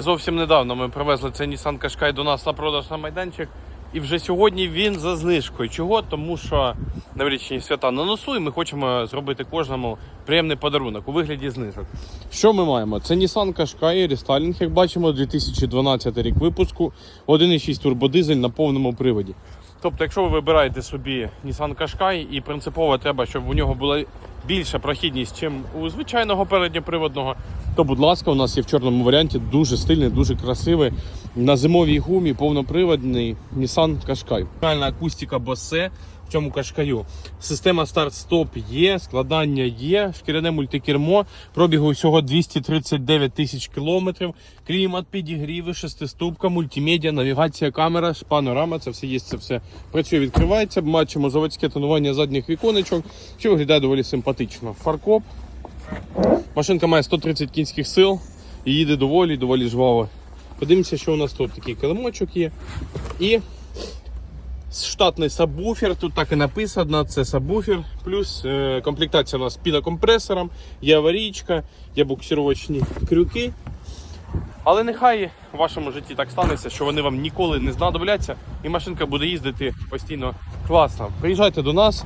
Зовсім недавно ми привезли цей Nissan Qashqai до нас на продаж на майданчик. І вже сьогодні він за знижкою. Чого? Тому що новорічні свята на носу, і ми хочемо зробити кожному приємний подарунок у вигляді знижок. Що ми маємо? Це Nissan Qashqai рестайлінг, як бачимо, 2012 рік випуску, 1,6 турбодизель на повному приводі. Тобто, якщо ви вибираєте собі Nissan Qashqai і принципово треба, щоб у нього була більша прохідність, ніж у звичайного передньоприводного, то, будь ласка, у нас є в чорному варіанті дуже стильний, дуже красивий. На зимовій гумі повноприводний Nissan Qashqai. Реальна акустика Bose в цьому кашкаю. Система старт-стоп є, складання є, шкіряне мультикермо, пробігу всього 239 тисяч кілометрів, клімат, підігріви, шестиступка, мультимедіа, навігація, камера, панорама, це все є, це все працює, відкривається. Бачимо заводське тонування задніх віконечок, що виглядає доволі симпатично. Фаркоп. Машинка має 130 кінських сил і їде доволі, доволі жваво. Подивимося, що у нас тут такий килимочок є. І штатний сабвуфер, тут так і написано, це сабвуфер. Плюс е, комплектація у нас з пінокомпресором, є аварійка, є буксировочні крюки. Але нехай в вашому житті так станеться, що вони вам ніколи не знадобляться, і машинка буде їздити постійно класно. Приїжджайте до нас.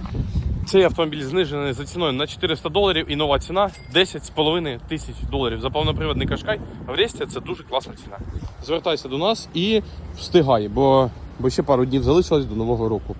Цей автомобіль знижений за ціною на 400 доларів і нова ціна 10,5 тисяч доларів. За повноприводний кашкай в Ресті це дуже класна ціна. Звертайся до нас і встигай, бо, бо ще пару днів залишилось до нового року.